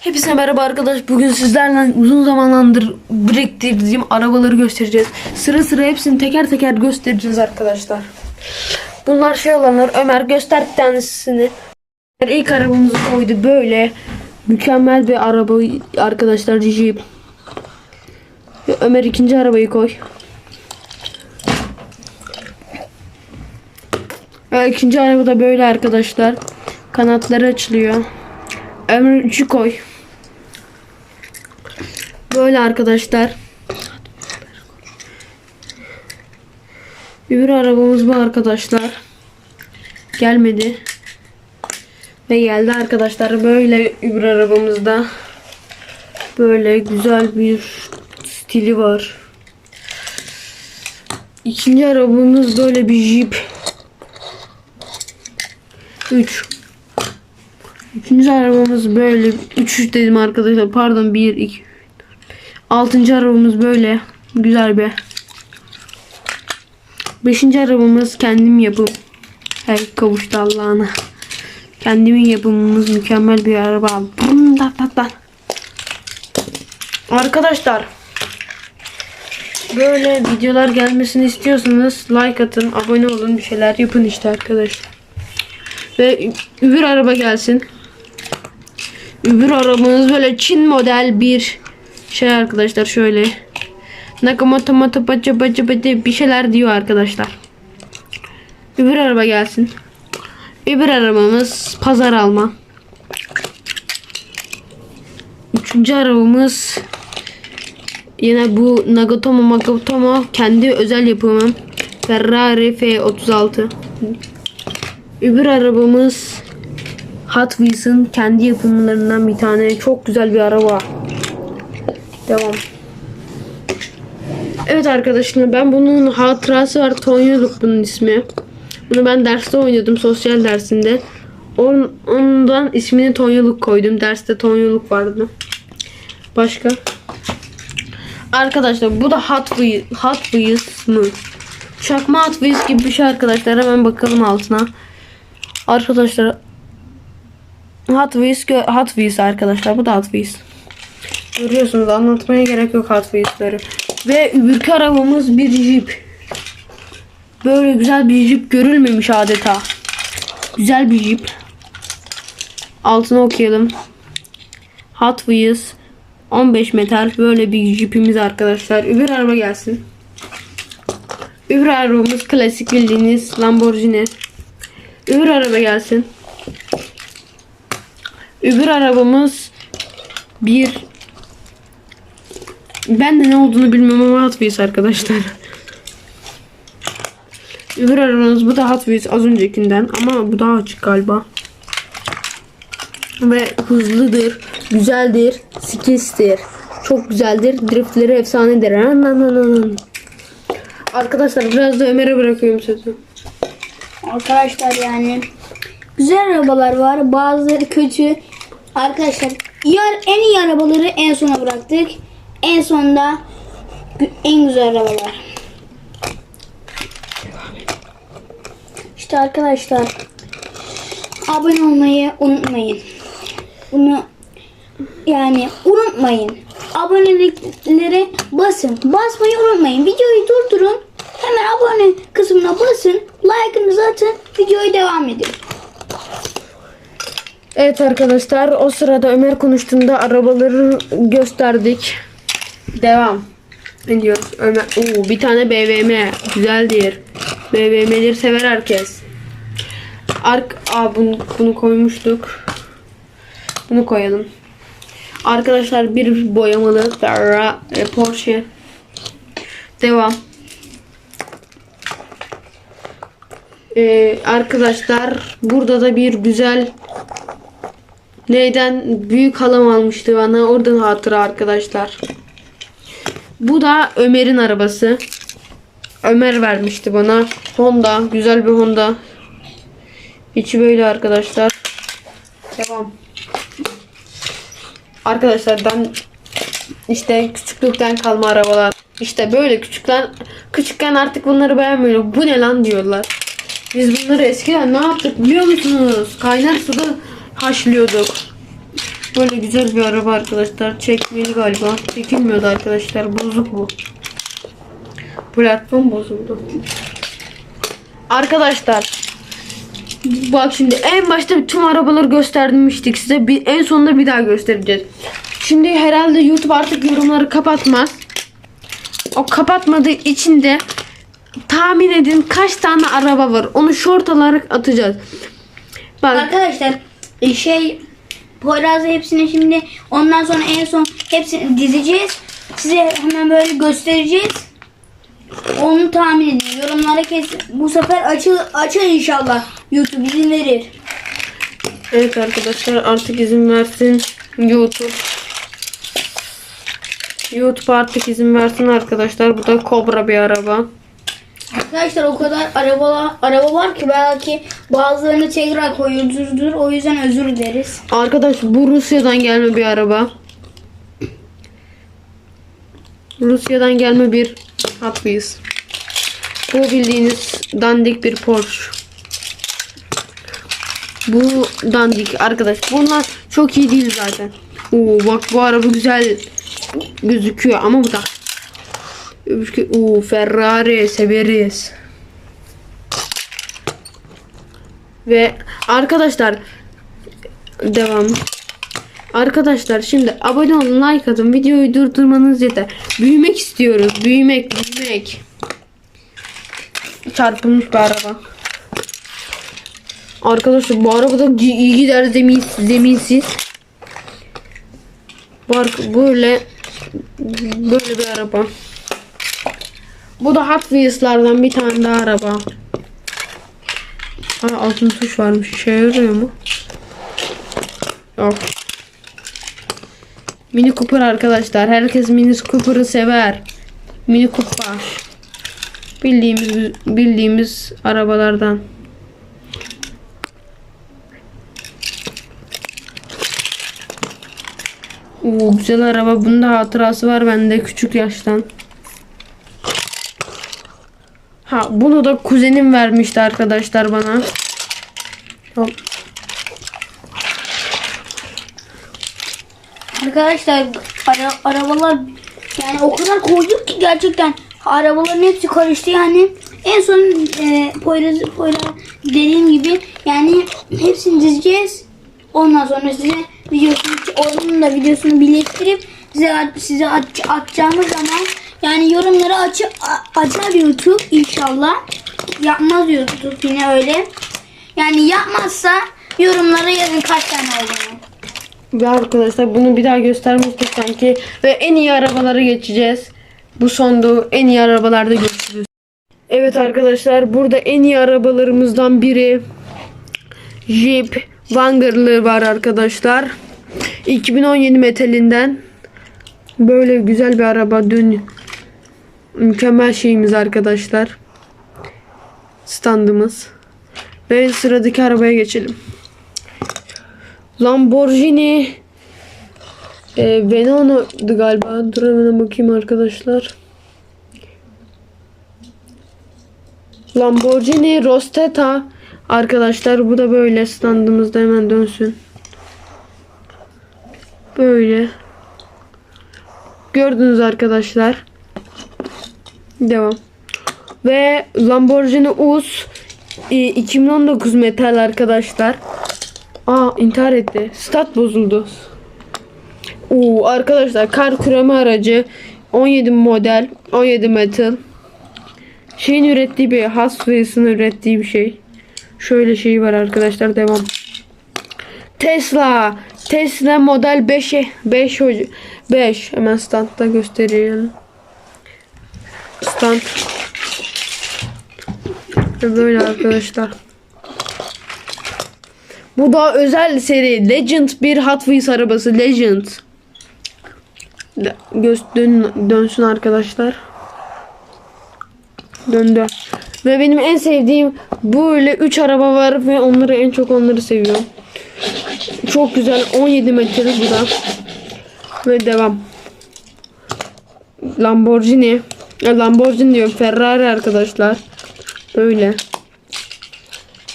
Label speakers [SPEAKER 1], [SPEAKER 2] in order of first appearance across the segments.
[SPEAKER 1] Hepinize merhaba arkadaş. Bugün sizlerle uzun zamandır biriktirdiğim arabaları göstereceğiz. Sıra sıra hepsini teker teker göstereceğiz arkadaşlar. Bunlar şey olanlar. Ömer göster tanesini. İlk arabamızı koydu böyle. Mükemmel bir araba arkadaşlar Jeep. Ömer ikinci arabayı koy. Ve ikinci araba da böyle arkadaşlar. Kanatları açılıyor. Ömer 3'ü koy. Böyle arkadaşlar. Öbür arabamız bu arkadaşlar. Gelmedi. Ve geldi arkadaşlar. Böyle öbür arabamızda. Böyle güzel bir stili var. İkinci arabamız böyle bir Jeep. 3 Üçüncü arabamız böyle. Üç dedim arkadaşlar. Pardon. Bir, iki, üç, dört. Altıncı arabamız böyle. Güzel bir. Beşinci arabamız kendim yapım. Hey kavuştu Allah'ına. Kendimin yapımımız mükemmel bir araba. Brum, da, da, da. Arkadaşlar. Böyle videolar gelmesini istiyorsanız like atın, abone olun, bir şeyler yapın işte arkadaşlar. Ve öbür araba gelsin. Öbür arabamız böyle Çin model bir şey arkadaşlar şöyle. Nakamoto moto paça paça bir şeyler diyor arkadaşlar. Öbür araba gelsin. Öbür arabamız pazar alma. Üçüncü arabamız yine bu Nagatomo Makatomo kendi özel yapımım. Ferrari F36. Öbür arabamız Hot Wheels'ın kendi yapımlarından bir tane. Çok güzel bir araba. Devam. Evet arkadaşlar ben bunun hatırası var. Tonyoluk bunun ismi. Bunu ben derste oynadım. Sosyal dersinde. On, ondan ismini Tonyoluk koydum. Derste Tonyoluk vardı. Başka? Arkadaşlar bu da Hot Wheels, Hot Wheels mı? Çakma Hot Wheels gibi bir şey arkadaşlar. Hemen bakalım altına. Arkadaşlar Hot Wheels, Hot Wheels arkadaşlar. Bu da Hot Wheels. Görüyorsunuz anlatmaya gerek yok Hot. Ve öbürkü arabamız bir Jeep. Böyle güzel bir Jeep görülmemiş adeta. Güzel bir Jeep. Altına okuyalım. Hot Wheels 15 metal böyle bir Jeep'imiz arkadaşlar. Öbür araba gelsin. Öbür arabamız klasik bildiğiniz Lamborghini. Öbür araba gelsin. Öbür arabamız bir ben de ne olduğunu bilmem ama Hot Wheels arkadaşlar. Öbür arabamız bu da Hot Wheels az öncekinden ama bu daha açık galiba. Ve hızlıdır, güzeldir, skills'tir. Çok güzeldir. Driftleri efsanedir. Ananana. Arkadaşlar biraz da Ömer'e bırakıyorum sözü.
[SPEAKER 2] Arkadaşlar yani güzel arabalar var. Bazıları kötü. Arkadaşlar yar, en iyi arabaları en sona bıraktık. En gü- en güzel arabalar. İşte arkadaşlar abone olmayı unutmayın. Bunu yani unutmayın. Aboneliklere basın. Basmayı unutmayın. Videoyu durdurun. Hemen abone kısmına basın. Like'ınızı atın. Videoyu devam edin.
[SPEAKER 1] Evet arkadaşlar o sırada Ömer konuştuğunda arabaları gösterdik. Devam ediyoruz. Ömer Oo, bir tane BVM güzeldir. BVM'leri sever herkes. Ark Aa, bunu, bunu koymuştuk. Bunu koyalım. Arkadaşlar bir boyamalı Ferrari e, Porsche. Devam. Ee, arkadaşlar burada da bir güzel Neyden büyük halam almıştı bana. Oradan hatıra arkadaşlar. Bu da Ömer'in arabası. Ömer vermişti bana. Honda. Güzel bir Honda. İçi böyle arkadaşlar. Devam. Arkadaşlar ben işte küçüklükten kalma arabalar. İşte böyle küçükten küçükken artık bunları beğenmiyorum. Bu ne lan diyorlar. Biz bunları eskiden ne yaptık biliyor musunuz? Kaynar suda haşlıyorduk. Böyle güzel bir araba arkadaşlar. Çekmeli galiba. Çekilmiyordu arkadaşlar. Bozuk bu. Platform bozuldu. Arkadaşlar Bak şimdi en başta tüm arabaları göstermiştik size. Bir, en sonunda bir daha göstereceğiz. Şimdi herhalde YouTube artık yorumları kapatmaz. O kapatmadığı için de tahmin edin kaç tane araba var. Onu short olarak atacağız. Bak
[SPEAKER 2] Arkadaşlar şey Poyraz'ı hepsini şimdi ondan sonra en son hepsini dizeceğiz. Size hemen böyle göstereceğiz. Onu tahmin edin. Yorumlara kesin. Bu sefer açıl açıl inşallah. YouTube izin verir.
[SPEAKER 1] evet arkadaşlar artık izin versin YouTube. YouTube artık izin versin arkadaşlar. Bu da Cobra bir araba.
[SPEAKER 2] Arkadaşlar o kadar araba araba var ki belki bazılarını tekrar koyuyoruzdur. O yüzden özür dileriz.
[SPEAKER 1] Arkadaş bu Rusya'dan gelme bir araba. Rusya'dan gelme bir Hot. Bu bildiğiniz dandik bir Porsche. Bu dandik arkadaş. Bunlar çok iyi değil zaten. Oo bak bu araba güzel gözüküyor ama bu da. Öbürkü- Oo Ferrari severiz. Ve arkadaşlar devam. Arkadaşlar şimdi abone olun, like atın, videoyu durdurmanız yeter. Büyümek istiyoruz, büyümek, büyümek. Çarpılmış bir araba. Arkadaşlar bu araba da iyi gider zemin, zeminsiz. Bu böyle böyle bir araba. Bu da Hot Wheels'lardan bir tane daha araba. Ha altın tuş varmış. İşe yarıyor mu? Yok. Mini Cooper arkadaşlar. Herkes Mini Cooper'ı sever. Mini Cooper. Bildiğimiz bildiğimiz arabalardan. Oo, güzel araba. Bunun da hatırası var bende küçük yaştan. Ha bunu da kuzenim vermişti arkadaşlar bana. Hop.
[SPEAKER 2] Arkadaşlar ara, arabalar yani o kadar koyduk ki gerçekten arabaların hepsi karıştı yani en son e, Poyraz, Poyraz dediğim gibi yani hepsini dizeceğiz ondan sonra size videosunu onun da videosunu birleştirip size size at, atacağımız zaman yani yorumları açı, açar YouTube inşallah yapmaz YouTube yine öyle yani yapmazsa yorumlara yazın kaç tane olduğunu.
[SPEAKER 1] Ve arkadaşlar bunu bir daha göstermiştik sanki. Ve en iyi arabalara geçeceğiz. Bu sondu. En iyi arabalarda görüşürüz. Evet arkadaşlar burada en iyi arabalarımızdan biri Jeep Wranger'lı var arkadaşlar. 2017 metalinden. Böyle güzel bir araba. Dün mükemmel şeyimiz arkadaşlar. Standımız. Ve sıradaki arabaya geçelim. Lamborghini e, Venano'du galiba. Dur hemen bakayım arkadaşlar. Lamborghini Rostetta arkadaşlar bu da böyle standımızda hemen dönsün. Böyle. Gördünüz arkadaşlar. Devam. Ve Lamborghini e, 2019 metal arkadaşlar. Aa intihar etti. Stat bozuldu. Oo arkadaşlar kar küreme aracı 17 model 17 metal. Şeyin ürettiği bir Wheels'ın ürettiği bir şey. Şöyle şey var arkadaşlar devam. Tesla Tesla model 5 5 5 hemen standta göstereyim. Stand. Ve Böyle arkadaşlar. Bu da özel seri Legend bir Hot Wheels arabası Legend. Göz dön, dönsün arkadaşlar. Döndü. Ve benim en sevdiğim böyle 3 araba var ve onları en çok onları seviyorum. Çok güzel 17 metre bu da. Ve devam. Lamborghini. Lamborghini diyorum Ferrari arkadaşlar. Böyle.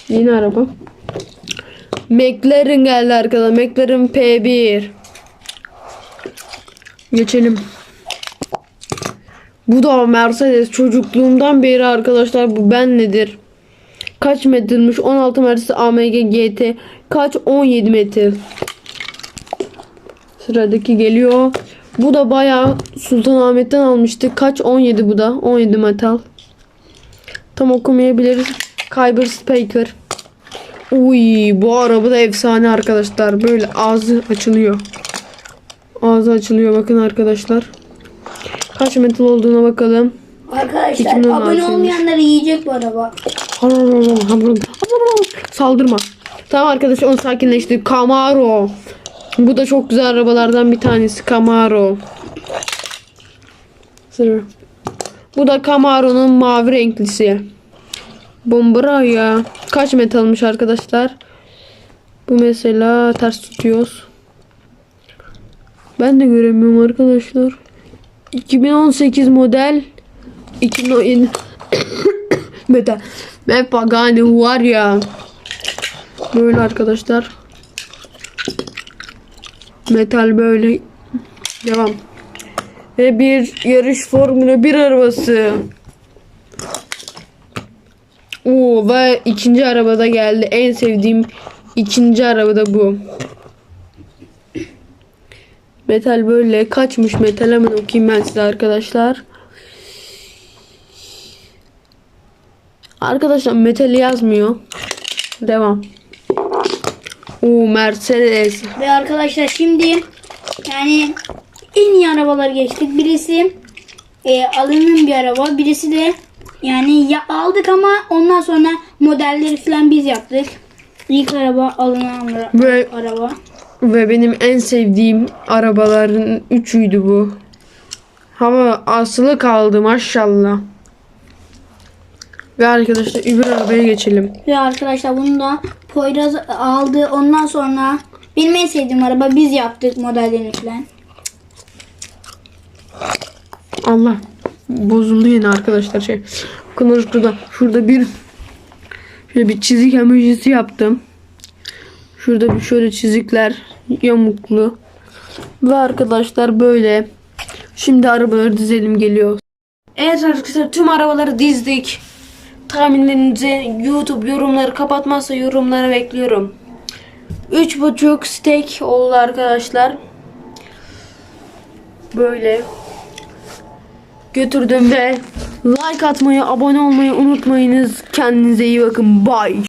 [SPEAKER 1] Yeni araba. McLaren geldi arkadaşlar. McLaren P1. Geçelim. Bu da Mercedes. Çocukluğumdan beri arkadaşlar bu ben nedir? Kaç metremiş? 16 Mercedes AMG GT. Kaç? 17 metre. Sıradaki geliyor. Bu da bayağı Sultanahmet'ten almıştık. Kaç? 17 bu da. 17 metal. Tam okumayabiliriz. Kyber Speaker. Uy bu araba da efsane arkadaşlar. Böyle ağzı açılıyor. Ağzı açılıyor bakın arkadaşlar. Kaç metal olduğuna bakalım.
[SPEAKER 2] Arkadaşlar
[SPEAKER 1] 2016
[SPEAKER 2] abone olmayanları yiyecek bu araba.
[SPEAKER 1] Saldırma. Tamam arkadaşlar onu sakinleştir. Camaro. Bu da çok güzel arabalardan bir tanesi. Camaro. Sıra. Bu da Camaro'nun mavi renklisi. Bombara ya. Kaç metalmış arkadaşlar? Bu mesela ters tutuyoruz. Ben de göremiyorum arkadaşlar. 2018 model 2017 Metal. Ben Pagani var ya. Böyle arkadaşlar. Metal böyle. Devam. Ve bir yarış Formula 1 arabası. Oo ve ikinci arabada geldi. En sevdiğim ikinci arabada bu. Metal böyle kaçmış metal hemen okuyayım ben size arkadaşlar. Arkadaşlar metal yazmıyor. Devam. Oo Mercedes.
[SPEAKER 2] Ve arkadaşlar şimdi yani en iyi arabalar geçtik. Birisi e, alınan bir araba. Birisi de yani ya, aldık ama ondan sonra modelleri falan biz yaptık. İlk araba alınan ara-
[SPEAKER 1] Ve,
[SPEAKER 2] araba.
[SPEAKER 1] ve benim en sevdiğim arabaların üçüydü bu. Hava asılı kaldı maşallah. Ve arkadaşlar öbür arabaya geçelim.
[SPEAKER 2] Ve arkadaşlar bunu da Poyraz aldı. Ondan sonra en sevdiğim araba biz yaptık modellerini falan.
[SPEAKER 1] Allah bozuldu yine arkadaşlar şey. Bakın şurada şurada bir şöyle bir çizik emojisi yaptım. Şurada bir şöyle çizikler yamuklu. Ve arkadaşlar böyle. Şimdi arabaları dizelim geliyor. Evet arkadaşlar tüm arabaları dizdik. Tahminlerinizi YouTube yorumları kapatmazsa yorumlara bekliyorum. 3.5 steak oldu arkadaşlar. Böyle götürdüm ve like atmayı, abone olmayı unutmayınız. Kendinize iyi bakın. Bye.